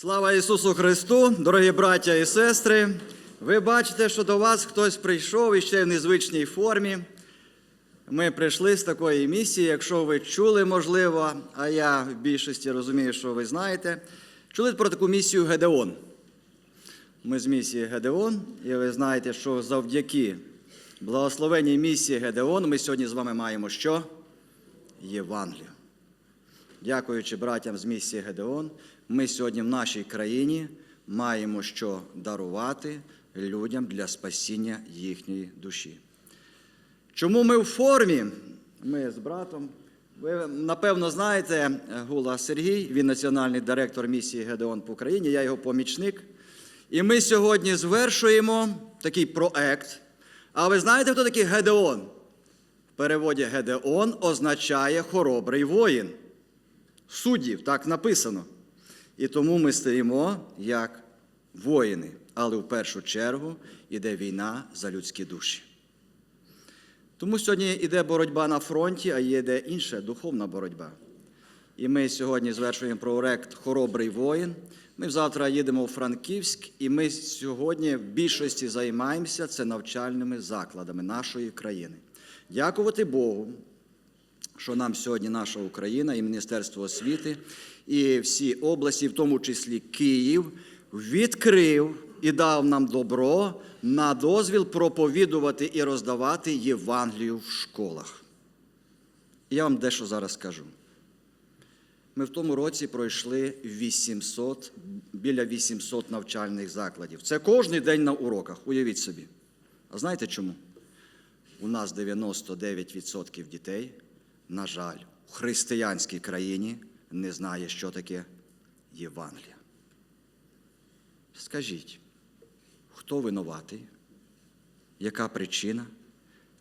Слава Ісусу Христу, дорогі браття і сестри. Ви бачите, що до вас хтось прийшов і ще в незвичній формі. Ми прийшли з такої місії, якщо ви чули, можливо, а я в більшості розумію, що ви знаєте, чули про таку місію Гедеон. Ми з місії Гедеон, і ви знаєте, що завдяки благословенній місії Гедеон ми сьогодні з вами маємо що? Євангелію. Дякуючи братям з місії Гедеон, ми сьогодні в нашій країні маємо що дарувати людям для спасіння їхньої душі. Чому ми в формі? Ми з братом. Ви напевно знаєте Гула Сергій, він національний директор місії Гедеон по Україні, я його помічник. І ми сьогодні звершуємо такий проект. А ви знаєте, хто такий Гедеон? В переводі Гедеон означає хоробрий воїн. Суддів, так написано. І тому ми стоїмо як воїни, але в першу чергу йде війна за людські душі. Тому сьогодні йде боротьба на фронті, а є інша духовна боротьба. І ми сьогодні звершуємо проект Хоробрий воїн. Ми завтра їдемо у Франківськ, і ми сьогодні в більшості займаємося це навчальними закладами нашої країни. Дякувати Богу, що нам сьогодні наша Україна і Міністерство освіти, і всі області, в тому числі Київ, відкрив і дав нам добро на дозвіл проповідувати і роздавати Євангелію в школах. Я вам дещо зараз скажу. Ми в тому році пройшли 800, біля 800 навчальних закладів. Це кожен день на уроках, уявіть собі. А знаєте чому? У нас 99% дітей, на жаль, у християнській країні не знає, що таке Євангелія. Скажіть, хто винуватий? Яка причина?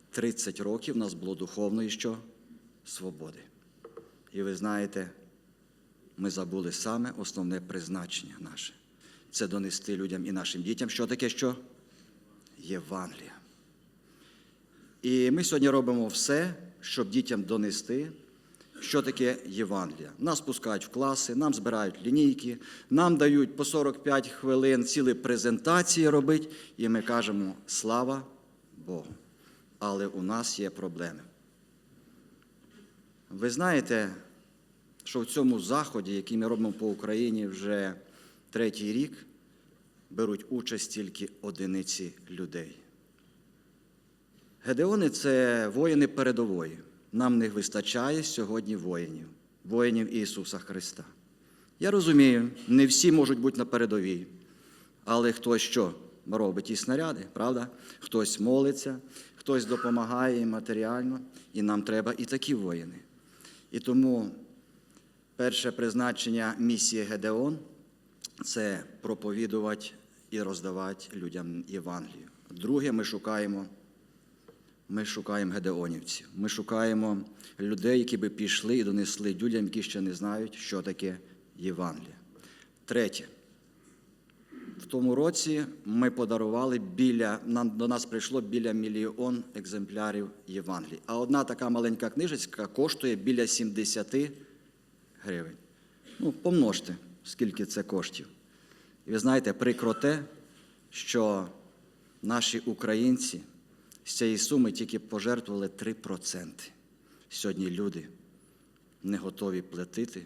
30 років в нас було духовної що? Свободи. І ви знаєте, ми забули саме основне призначення наше. Це донести людям і нашим дітям, що таке що? Євангелія. І ми сьогодні робимо все, щоб дітям донести, що таке Євангелія. Нас пускають в класи, нам збирають лінійки, нам дають по 45 хвилин цілі презентації робити, і ми кажемо слава Богу. Але у нас є проблеми. Ви знаєте, що в цьому заході, який ми робимо по Україні вже третій рік, беруть участь тільки одиниці людей. Гедеони це воїни передової. Нам не вистачає сьогодні воїнів, воїнів Ісуса Христа. Я розумію, не всі можуть бути на передовій, але хтось що робить і снаряди, правда? Хтось молиться, хтось допомагає матеріально, і нам треба і такі воїни. І тому перше призначення місії Гедеон це проповідувати і роздавати людям Євангелію. Друге, ми шукаємо ми шукаємо гедеонівців. Ми шукаємо людей, які би пішли і донесли людям, які ще не знають, що таке Євангелія. Третє. В тому році ми подарували біля, нам, до нас прийшло біля мільйон екземплярів Євангелії. А одна така маленька книжечка коштує біля 70 гривень. Ну, помножте, скільки це коштів. І ви знаєте, прикро те, що наші українці з цієї суми тільки пожертвували 3%. Сьогодні люди не готові платити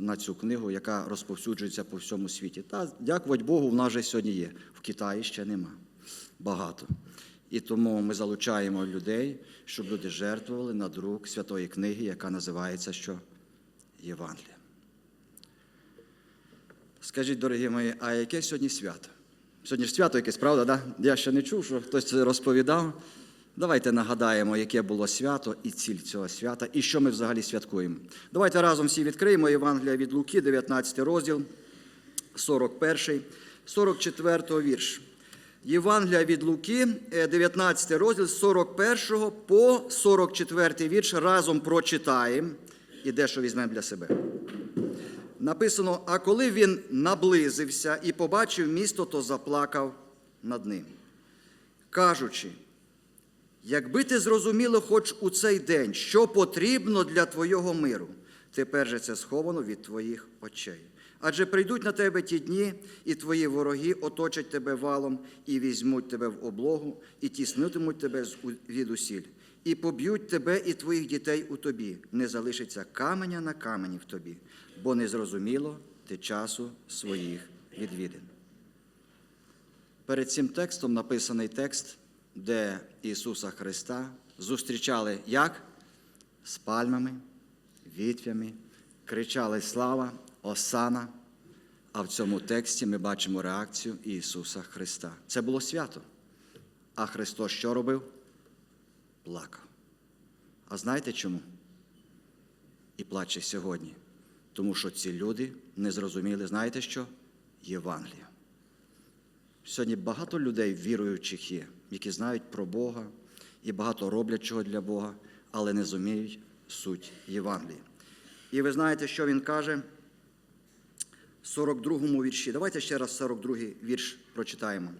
на цю книгу, яка розповсюджується по всьому світі. Та, дякувати Богу, в нас вже сьогодні є. В Китаї ще нема. Багато. І тому ми залучаємо людей, щоб люди жертвували на друк святої книги, яка називається що? Євангелія. Скажіть, дорогі мої, а яке сьогодні свято? Сьогодні ж свято якесь, правда? Да? Я ще не чув, що хтось це розповідав. Давайте нагадаємо, яке було свято і ціль цього свята, і що ми взагалі святкуємо. Давайте разом всі відкриємо Євангелія від Луки, 19 розділ, 41, 44 вірш. Євангелія від Луки, 19 розділ, 41 по 44 вірш. Разом прочитаємо і дещо візьмемо для себе. Написано: а коли він наблизився і побачив місто, то заплакав над ним, кажучи, якби ти зрозуміло хоч у цей день, що потрібно для твого миру, тепер же це сховано від твоїх очей. Адже прийдуть на тебе ті дні, і твої вороги оточать тебе валом, і візьмуть тебе в облогу, і тіснитимуть тебе від усіль, і поб'ють тебе і твоїх дітей у тобі. Не залишиться каменя на камені в тобі, бо не зрозуміло ти часу своїх відвідин. Перед цим текстом написаний текст, де Ісуса Христа зустрічали як? З пальмами, вітвями, кричали Слава, Осана. А в цьому тексті ми бачимо реакцію Ісуса Христа. Це було свято. А Христос що робив? Плакав. А знаєте чому? І плаче сьогодні. Тому що ці люди не зрозуміли, знаєте що? Євангелія. Сьогодні багато людей віруючих є, які знають про Бога і багато роблять чого для Бога, але не розуміють суть Євангелії. І ви знаєте, що він каже в 42-му вірші. Давайте ще раз 42-й вірш прочитаємо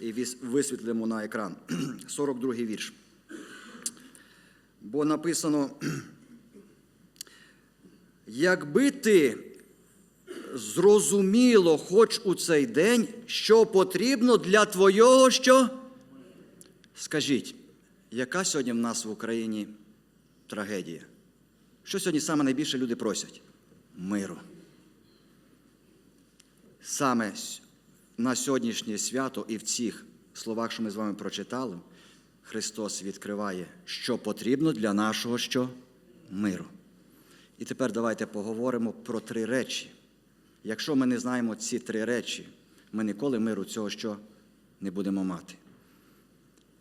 і висвітлимо на екран. 42-й вірш. Бо написано, якби ти зрозуміло, хоч у цей день, що потрібно для твого що? Скажіть, яка сьогодні в нас в Україні трагедія? Що сьогодні саме найбільше люди просять? Миру. Саме на сьогоднішнє свято і в цих словах, що ми з вами прочитали, Христос відкриває, що потрібно для нашого що? миру. І тепер давайте поговоримо про три речі. Якщо ми не знаємо ці три речі, ми ніколи миру цього що не будемо мати.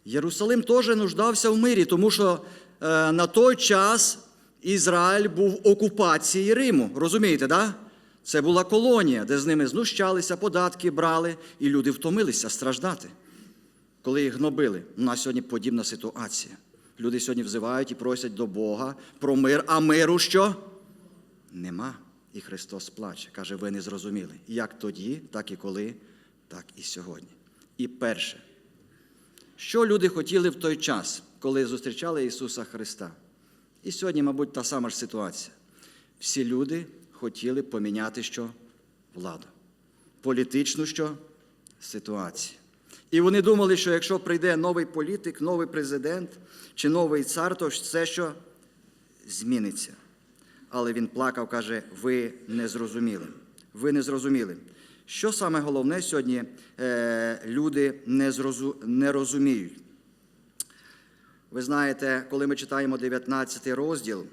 Єрусалим теж нуждався в мирі, тому що е, на той час Ізраїль був в окупації Риму. Розумієте, да? Це була колонія, де з ними знущалися, податки брали, і люди втомилися страждати, коли їх гнобили. У нас сьогодні подібна ситуація. Люди сьогодні взивають і просять до Бога про мир, а миру що? Нема. І Христос плаче. Каже, ви не зрозуміли. Як тоді, так і коли, так і сьогодні. І перше, що люди хотіли в той час, коли зустрічали Ісуса Христа? І сьогодні, мабуть, та сама ж ситуація. Всі люди хотіли поміняти що? Владу. Політичну що? Ситуацію. І вони думали, що якщо прийде новий політик, новий президент чи новий цар, то все що зміниться. Але він плакав, каже: ви не зрозуміли. Ви не зрозуміли. Що саме головне сьогодні е, люди не, зрозу, не розуміють? Ви знаєте, коли ми читаємо 19 розділ,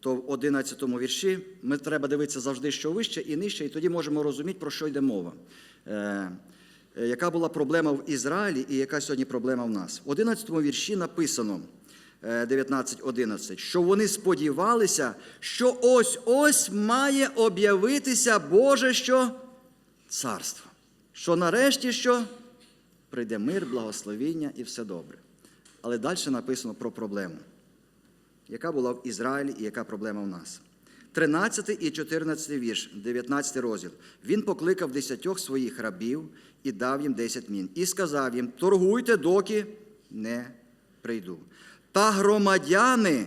то в 11 вірші ми треба дивитися завжди, що вище і нижче, і тоді можемо розуміти, про що йде мова. Е, е, яка була проблема в Ізраїлі і яка сьогодні проблема в нас? В 11 вірші написано 19.11, що вони сподівалися, що ось-ось має об'явитися Боже що? Царство. Що нарешті що? Прийде мир, благословіння і все добре. Але далі написано про проблему яка була в Ізраїлі і яка проблема в нас. 13 і 14 вірш, 19 розділ. Він покликав десятьох своїх рабів і дав їм десять мін. І сказав їм: торгуйте, доки не прийду. Та громадяни,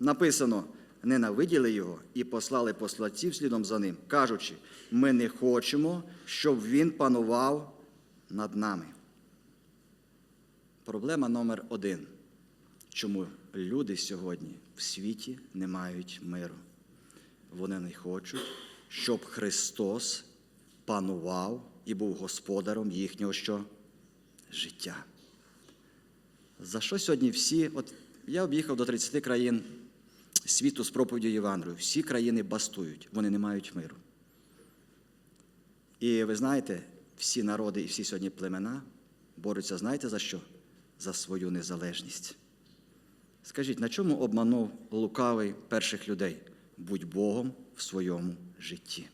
написано, ненавиділи його і послали посладців слідом за ним, кажучи: ми не хочемо, щоб він панував над нами. Проблема номер один. Чому люди сьогодні в світі не мають миру? Вони не хочуть, щоб Христос панував і був господарем їхнього що? життя. За що сьогодні всі, от я об'їхав до 30 країн світу з проповіддю Євангелію, всі країни бастують, вони не мають миру. І ви знаєте, всі народи і всі сьогодні племена борються, знаєте за що? За свою незалежність. Скажіть, на чому обманув лукавий перших людей? Будь Богом в своєму житті.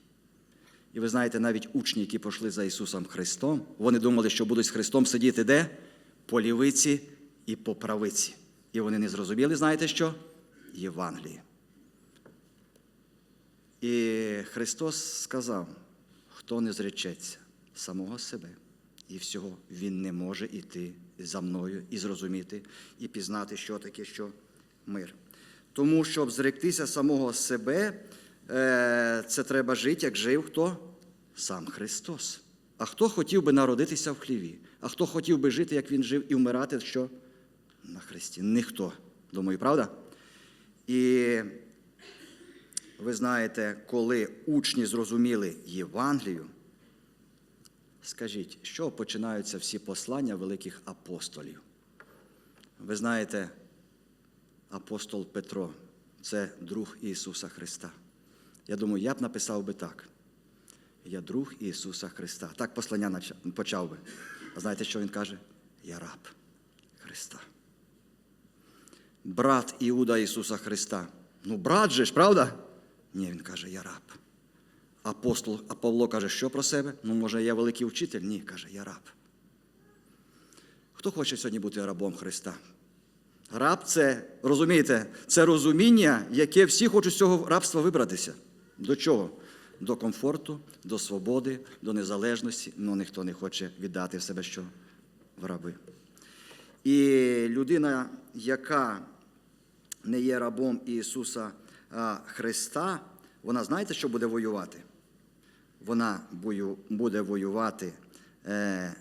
І ви знаєте, навіть учні, які пішли за Ісусом Христом, вони думали, що будуть з Христом сидіти де? По лівиці і по правиці. І вони не зрозуміли, знаєте що? Євангеліє. І Христос сказав, хто не зречеться самого себе і всього, він не може йти за мною і зрозуміти, і пізнати, що таке що мир. Тому, щоб зректися самого себе, е, це треба жити, як жив хто? Сам Христос. А хто хотів би народитися в хліві? А хто хотів би жити, як він жив, і вмирати що? На Христі? Ніхто. Думаю, правда? І ви знаєте, коли учні зрозуміли Євангелію, скажіть, що починаються всі послання великих апостолів? Ви знаєте, апостол Петро це друг Ісуса Христа. Я думаю, я б написав би так. Я друг Ісуса Христа. Так послання почав би. А знаєте, що він каже? Я раб Христа. Брат Іуда Ісуса Христа. Ну, брат же ж, правда? Ні, він каже, я раб. Апостол, а Павло каже, що про себе? Ну, може, я великий вчитель? Ні, каже, я раб. Хто хоче сьогодні бути рабом Христа? Раб це, розумієте, це розуміння, яке всі хочуть з цього рабства вибратися. До чого? До комфорту, до свободи, до незалежності, але ніхто не хоче віддати себе що в раби. І людина, яка не є рабом Ісуса Христа, вона знаєте, що буде воювати? Вона буде воювати е,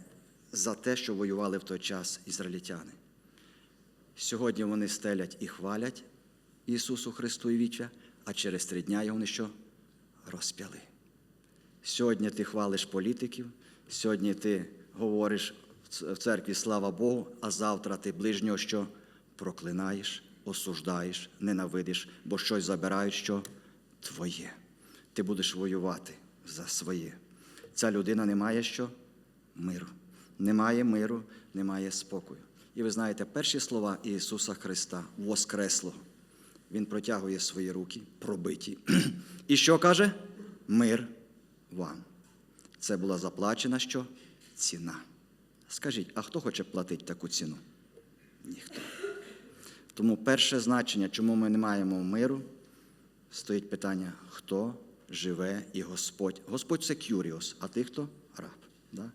за те, що воювали в той час ізраїльтяни. Сьогодні вони стелять і хвалять Ісусу Христу і віча, а через три дня його що? Розп'яли. Сьогодні ти хвалиш політиків, сьогодні ти говориш в церкві слава Богу, а завтра ти ближнього що проклинаєш, осуждаєш, ненавидиш, бо щось забирають, що твоє. Ти будеш воювати за своє. Ця людина не має що? Миру. Немає миру, немає спокою. І ви знаєте, перші слова Ісуса Христа, Воскреслого. Він протягує свої руки, пробиті. І що каже? Мир вам. Це була заплачена що? Ціна. Скажіть, а хто хоче платити таку ціну? Ніхто. Тому перше значення, чому ми не маємо миру, стоїть питання, хто живе і Господь. Господь це Кюріос, а ти хто? Раб. Да?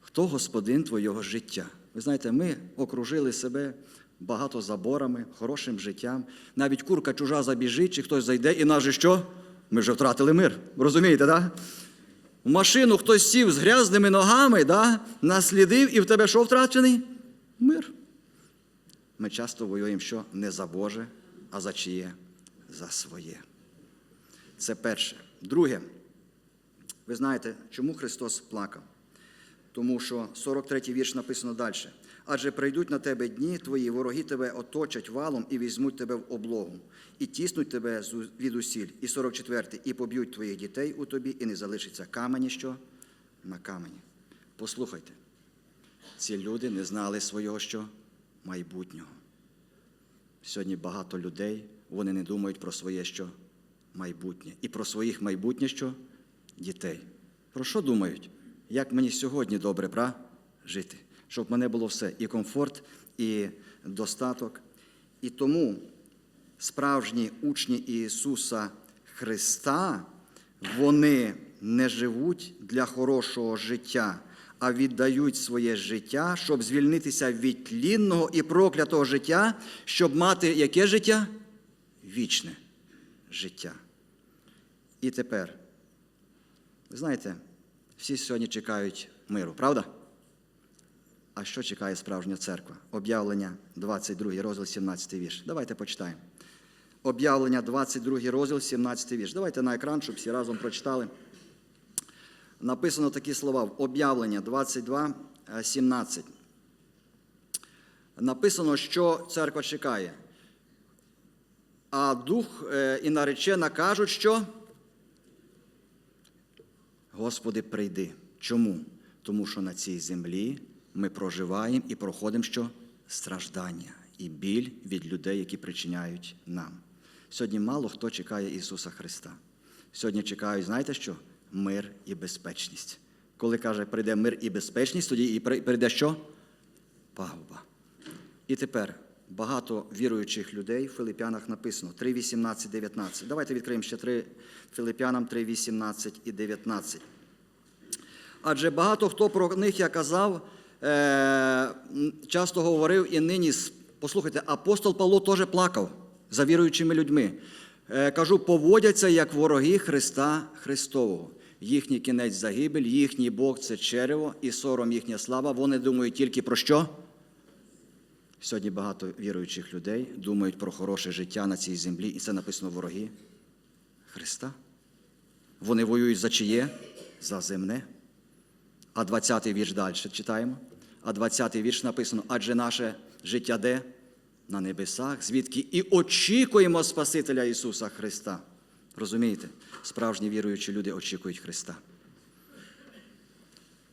Хто господин твого життя? Ви знаєте, ми окружили себе багато заборами, хорошим життям. Навіть курка чужа забіжить, чи хтось зайде, і нас же що? Ми вже втратили мир. Розумієте, да? В машину хтось сів з грязними ногами, да? наслідив, і в тебе що втрачений? Мир. Ми часто воюємо що? Не за Боже, а за чиє? За своє. Це перше. Друге, ви знаєте, чому Христос плакав? Тому що 43-й вірш написано далі. Адже прийдуть на тебе дні, твої вороги тебе оточать валом і візьмуть тебе в облогу, і тіснуть тебе від усіль. І 44-й, і поб'ють твоїх дітей у тобі, і не залишиться камені, що на камені. Послухайте, ці люди не знали свого що майбутнього. Сьогодні багато людей, вони не думають про своє що майбутнє. І про своїх майбутнє що дітей. Про що думають? Як мені сьогодні добре пра? жити? Щоб в мене було все і комфорт, і достаток. І тому справжні учні Ісуса Христа, вони не живуть для хорошого життя, а віддають своє життя, щоб звільнитися від тлінного і проклятого життя, щоб мати яке життя? Вічне життя. І тепер, ви знаєте, всі сьогодні чекають миру, правда? А що чекає справжня церква? Об'явлення 22 розділ, 17 вірш. Давайте почитаємо. Об'явлення 22 розділ, 17 вірш. Давайте на екран, щоб всі разом прочитали. Написано такі слова в об'явлення 22, е, 17. Написано, що церква чекає. А дух е, і наречена кажуть, що Господи, прийди. Чому? Тому що на цій землі ми проживаємо і проходимо що? Страждання і біль від людей, які причиняють нам. Сьогодні мало хто чекає Ісуса Христа. Сьогодні чекають, знаєте що? Мир і безпечність. Коли каже, прийде мир і безпечність, тоді і прийде що? Пагуба. І тепер багато віруючих людей в Филип'янах написано 3, 18, 19. Давайте відкриємо ще 3 Филип'янам 3, 18 і 19. Адже багато хто про них я казав, е, часто говорив і нині. Послухайте, апостол Павло теж плакав за віруючими людьми. е, кажу, поводяться як вороги Христа Христового. Їхній кінець загибель, їхній Бог це черево і сором їхня слава. Вони думають тільки про що? Сьогодні багато віруючих людей думають про хороше життя на цій землі, і це написано вороги Христа. Вони воюють за чиє? За земне. А 20-й вірш далі читаємо. А 20-й вірш написано: адже наше життя де? На небесах, звідки і очікуємо Спасителя Ісуса Христа. Розумієте? Справжні віруючі люди очікують Христа.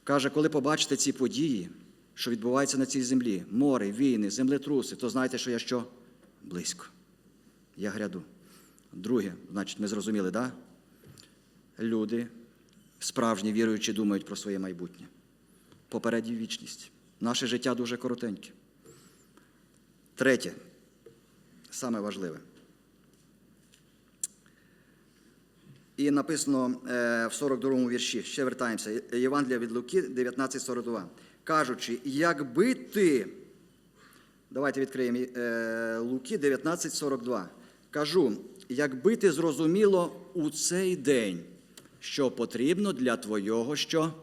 Каже, коли побачите ці події, що відбуваються на цій землі, море, війни, землетруси, то знайте, що я що? Близько. Я гряду. Друге, значить, ми зрозуміли, да? Люди, справжні віруючі, думають про своє майбутнє. Попередню вічність. Наше життя дуже коротеньке. Третє, саме важливе. І написано е, в 42-му вірші, ще вертаємося, Євангелія від Луки 19.42. Кажучи, якби ти, давайте відкриємо е, Луки 19.42. Кажу, якби ти зрозуміло у цей день, що потрібно для твого що?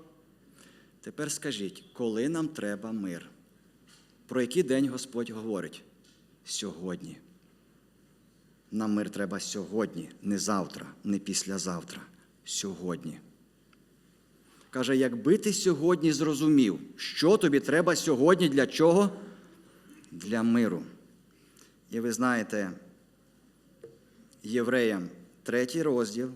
Тепер скажіть, коли нам треба мир? Про який день Господь говорить? Сьогодні. Нам мир треба сьогодні, не завтра, не післязавтра. Сьогодні. Каже, якби ти сьогодні зрозумів, що тобі треба сьогодні для чого? Для миру. І ви знаєте, Євреям, третій розділ,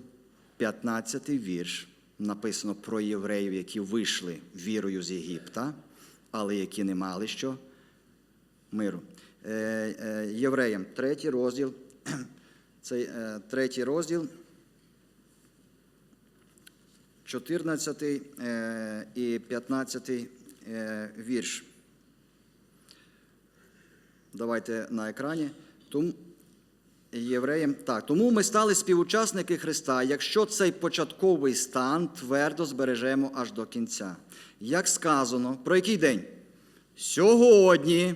15 вірш, написано про євреїв, які вийшли вірою з Єгипта, але які не мали що? Миру. Е, е, Євреям, третій розділ, цей е, третій розділ, 14 е, і 15 е, вірш. Давайте на екрані. Тому, євреям, так, тому ми стали співучасники Христа, якщо цей початковий стан твердо збережемо аж до кінця. Як сказано, про який день? Сьогодні,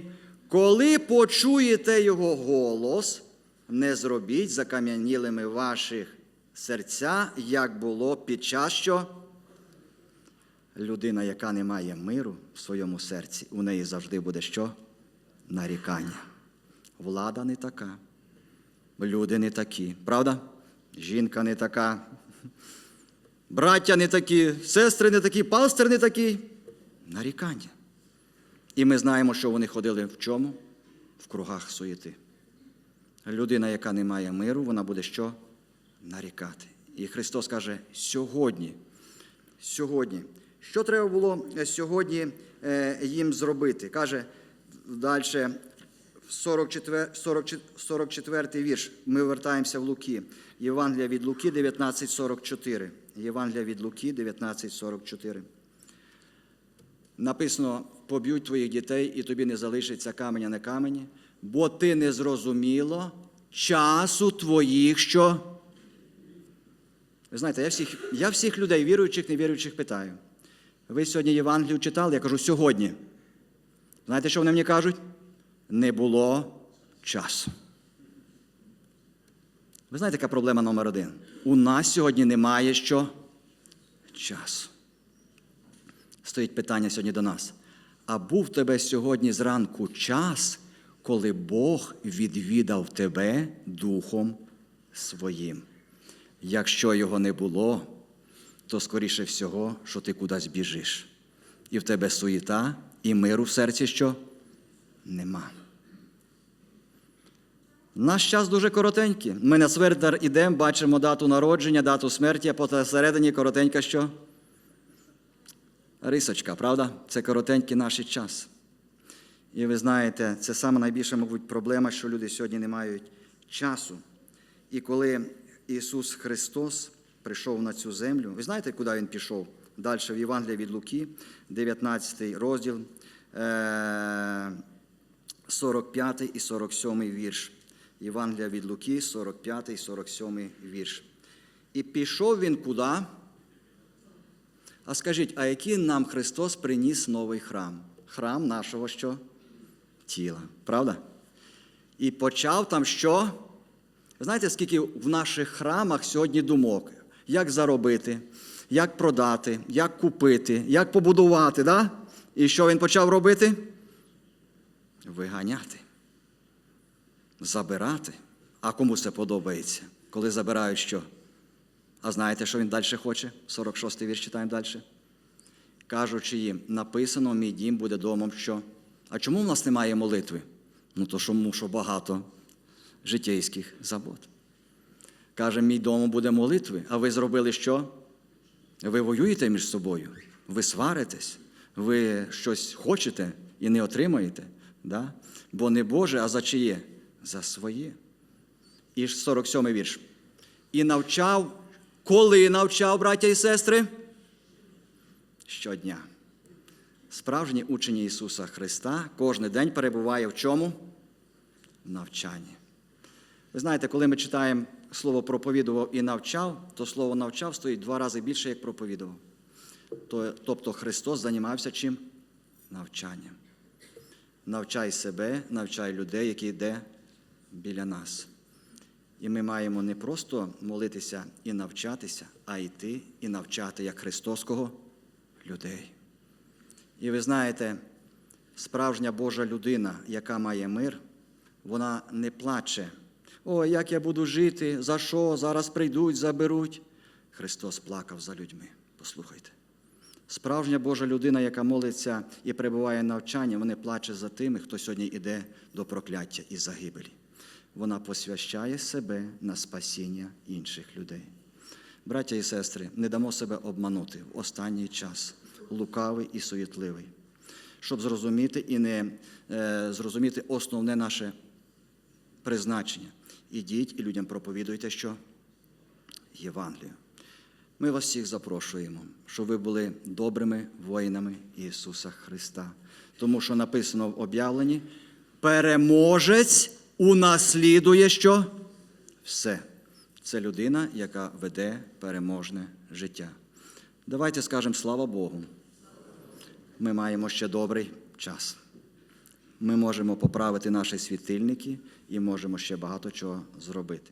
коли почуєте Його голос, не зробіть закам'янілими ваших серця, як було під час що? Людина, яка не має миру в своєму серці, у неї завжди буде що? Нарікання. Влада не така, люди не такі, правда? Жінка не така, браття не такі, сестри не такі, пастир не такий. Нарікання. І ми знаємо, що вони ходили в чому? В кругах суєти. Людина, яка не має миру, вона буде що? Нарікати. І Христос каже: сьогодні. Сьогодні. Що треба було сьогодні е, їм зробити? Каже далі, 44, 44 вірш. Ми вертаємося в Луки. Євангелія від Луки 19.44. Євангелія від Луки 19.44. Написано: поб'ють твоїх дітей, і тобі не залишиться каменя на камені, бо ти не зрозуміло часу твоїх що. Ви знаєте, я всіх, я всіх людей, віруючих, невіруючих, питаю. Ви сьогодні Євангелію читали? Я кажу, сьогодні. Знаєте, що вони мені кажуть? Не було часу. Ви знаєте, яка проблема номер один? У нас сьогодні немає що? Часу. Стоїть питання сьогодні до нас. А був тебе сьогодні зранку час, коли Бог відвідав тебе Духом Своїм? Якщо його не було, то скоріше всього, що ти кудись біжиш. І в тебе суєта, і миру в серці що? Нема. Наш час дуже коротенький. Ми на Свердар ідемо, бачимо дату народження, дату смерті, а посередині коротенька що? Рисочка, правда? Це коротенький наш час. І ви знаєте, це саме найбільша, мабуть, проблема, що люди сьогодні не мають часу. І коли Ісус Христос прийшов на цю землю, ви знаєте, куди Він пішов? Далі в Євангелії від Луки, 19 розділ, е, 45 і 47 вірш. Євангелія від Луки, 45 і 47 вірш. І пішов він куди? А скажіть, а який нам Христос приніс новий храм? Храм нашого що? Тіла. Правда? І почав там що? Знаєте, скільки в наших храмах сьогодні думок, як заробити, як продати, як купити, як побудувати, да? І що він почав робити? Виганяти, забирати. А кому це подобається? Коли забирають що? А знаєте, що він далі хоче? 46-й вірш читаємо далі. Кажучи їм, написано, мій дім буде домом що? А чому в нас немає молитви? Ну, то тому, що багато житейських забот. Каже, мій дом буде молитви, а ви зробили що? Ви воюєте між собою, ви сваритесь, ви щось хочете і не отримаєте. Да? Бо не Боже, а за чиє? За своє. І 47 вірш. І навчав, коли навчав, браття і сестри? Щодня. Справжній учень Ісуса Христа кожен день перебуває в чому? В навчанні. Ви знаєте, коли ми читаємо слово проповідував і навчав, то слово навчав стоїть два рази більше, як проповідував. Тобто Христос займався чим? Навчанням. Навчай себе, навчай людей, які йде біля нас. І ми маємо не просто молитися і навчатися, а йти і навчати як Христос кого? Людей. І ви знаєте, справжня Божа людина, яка має мир, вона не плаче. О, як я буду жити, за що? Зараз прийдуть, заберуть. Христос плакав за людьми. Послухайте. Справжня Божа людина, яка молиться і перебуває в навчанні, вона плаче за тими, хто сьогодні йде до прокляття і загибелі. Вона посвящає себе на спасіння інших людей. Браття і сестри, не дамо себе обманути в останній час, лукавий і суєтливий, щоб зрозуміти і не е, зрозуміти основне наше призначення. Ідіть і людям проповідуйте, що Євангелію. Ми вас всіх запрошуємо, щоб ви були добрими воїнами Ісуса Христа. Тому що написано в об'явленні: переможець унаслідує що? Все. Це людина, яка веде переможне життя. Давайте скажемо слава Богу. Ми маємо ще добрий час. Ми можемо поправити наші світильники і можемо ще багато чого зробити.